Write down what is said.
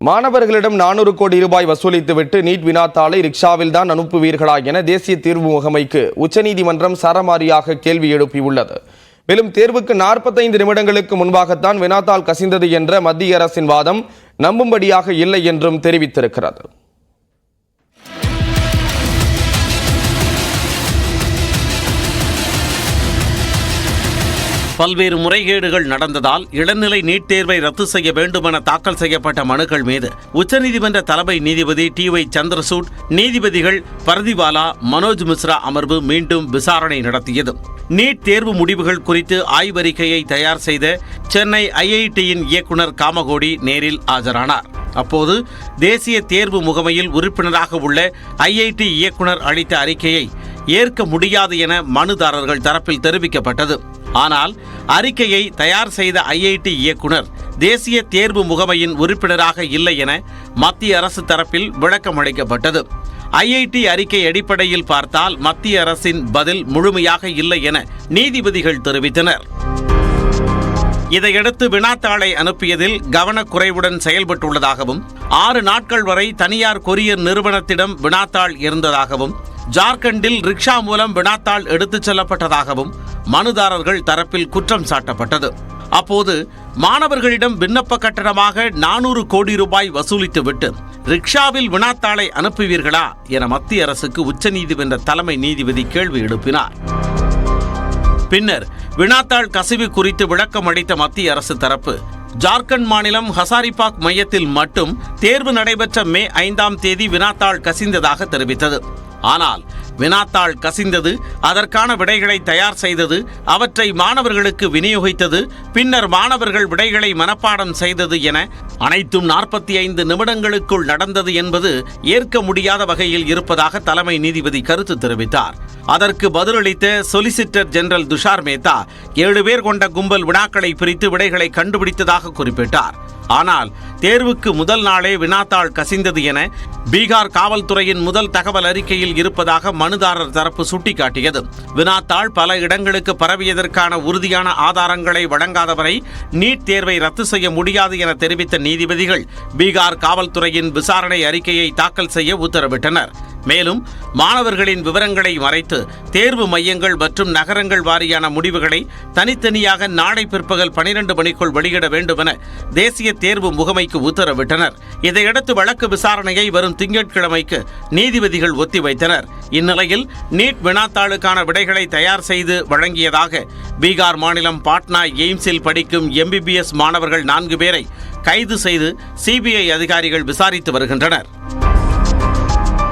மாணவர்களிடம் நானூறு கோடி ரூபாய் வசூலித்துவிட்டு நீட் வினாத்தாளை ரிக்ஷாவில் தான் அனுப்புவீர்களா என தேசிய தேர்வு முகமைக்கு உச்சநீதிமன்றம் சரமாரியாக கேள்வி எழுப்பியுள்ளது. மேலும் தேர்வுக்கு நாற்பத்தைந்து நிமிடங்களுக்கு முன்பாகத்தான் வினாத்தாள் கசிந்தது என்ற மத்திய அரசின் வாதம் நம்பும்படியாக இல்லை என்றும் தெரிவித்திருக்கிறது. பல்வேறு முறைகேடுகள் நடந்ததால் இளநிலை நீட் தேர்வை ரத்து செய்ய வேண்டுமென தாக்கல் செய்யப்பட்ட மனுக்கள் மீது உச்சநீதிமன்ற தலைமை நீதிபதி டி ஒய் சந்திரசூட் நீதிபதிகள் பரதிவாலா மனோஜ் மிஸ்ரா அமர்வு மீண்டும் விசாரணை நடத்தியது. நீட் தேர்வு முடிவுகள் குறித்து ஆய்வறிக்கையை தயார் செய்த சென்னை ஐஐடியின் இயக்குனர் காமகோடி நேரில் ஆஜரானார். அப்போது தேசிய தேர்வு முகமையில் உறுப்பினராக உள்ள ஐஐடி இயக்குனர் அளித்த அறிக்கையை ஏற்க முடியாது என மனுதாரர்கள் தரப்பில் தெரிவிக்கப்பட்டது. ஆனால் அறிக்கையை தயார் செய்த ஐஐடி இயக்குனர் தேசிய தேர்வு முகமையின் உறுப்பினராக இல்லை என மத்திய அரசு தரப்பில் விளக்கம் அளிக்கப்பட்டது. ஐஐடி அறிக்கை அடிப்படையில் பார்த்தால் மத்திய அரசின் பதில் முழுமையாக இல்லை என நீதிபதிகள் தெரிவித்தனர். இதையடுத்து வினாத்தாளை அனுப்பியதில் கவனக்குறைவுடன் செயல்பட்டுள்ளதாகவும் ஆறு நாட்கள் வரை தனியார் கொரியர் நிறுவனத்திடம் வினாத்தாள் இருந்ததாகவும் ஜார்க்கண்டில் ரிக்ஷா மூலம் வினாத்தாள் எடுத்துச் செல்லப்பட்டதாகவும் மனுதாரர்கள் தரப்பில் குற்றம் சாட்டப்பட்டது. அப்போது மாணவர்களிடம் விண்ணப்ப கட்டணமாக நானூறு கோடி ரூபாய் வசூலித்துவிட்டு ரிக்ஷாவில் வினாத்தாளை அனுப்புவீர்களா என மத்திய அரசுக்கு உச்சநீதிமன்ற தலைமை நீதிபதி கேள்வி எழுப்பினார். பின்னர் வினாத்தாள் கசிவு குறித்து விளக்கம் அளித்த மத்திய அரசு தரப்பு ஜார்க்கண்ட் மாநிலம் ஹசாரிபாக் மையத்தில் மட்டும் தேர்வு நடைபெற்ற மே ஐந்தாம் தேதி வினாத்தாள் கசிந்ததாக தெரிவித்தது. ஆனால் வினாத்தாள் கசிந்தது அதற்கான விடைகளை தயார் செய்தது அவற்றை மாணவர்களுக்கு விநியோகித்தது பின்னர் மாணவர்கள் விடைகளை மனப்பாடம் செய்தது என அனைத்தும் நாற்பத்தி ஐந்து நிமிடங்களுக்குள் நடந்தது என்பது ஏற்க முடியாத வகையில் இருப்பதாக தலைமை நீதிபதி கருத்து தெரிவித்தார். அதற்கு பதிலளித்த சொலிசிட்டர் ஜெனரல் துஷார் மேத்தா ஏழு பேர் கொண்ட கும்பல் வினாக்களை பிரித்து விடைகளை கண்டுபிடித்ததாக குறிப்பிட்டார். ஆனால் தேர்வுக்கு முதல் நாளே வினாத்தாள் கசிந்தது என பீகார் காவல்துறையின் முதல் தகவல் அறிக்கையில் இருப்பதாக மனுதாரர் தரப்பு சுட்டிக்காட்டியது. வினாத்தாள் பல இடங்களுக்கு பரவியதற்கான உறுதியான ஆதாரங்களை வழங்காதவரை நீட் தேர்வை ரத்து செய்ய முடியாது என தெரிவித்த நீதிபதிகள் பீகார் காவல்துறையின் விசாரணை அறிக்கையை தாக்கல் செய்ய உத்தரவிட்டனர். மேலும் மாணவர்களின் விவரங்களை மறைத்து தேர்வு மையங்கள் மற்றும் நகரங்கள் வாரியான முடிவுகளை தனித்தனியாக நாளை பிற்பகல் பனிரெண்டு மணிக்குள் வெளியிட வேண்டும் என தேசிய தேர்வு முகமைக்கு உத்தரவிட்டனர். இதையடுத்து வழக்கு விசாரணையை வரும் திங்கட்கிழமைக்கு நீதிபதிகள் ஒத்திவைத்தனர். இந்நிலையில் நீட் வினாத்தாளுக்கான விடைகளை தயார் செய்து வழங்கியதாக பீகார் மாநிலம் பாட்னா எய்ம்ஸில் படிக்கும் எம்பிபிஎஸ் மாணவர்கள் நான்கு பேரை கைது செய்து சிபிஐ அதிகாரிகள் விசாரித்து வருகின்றனர்.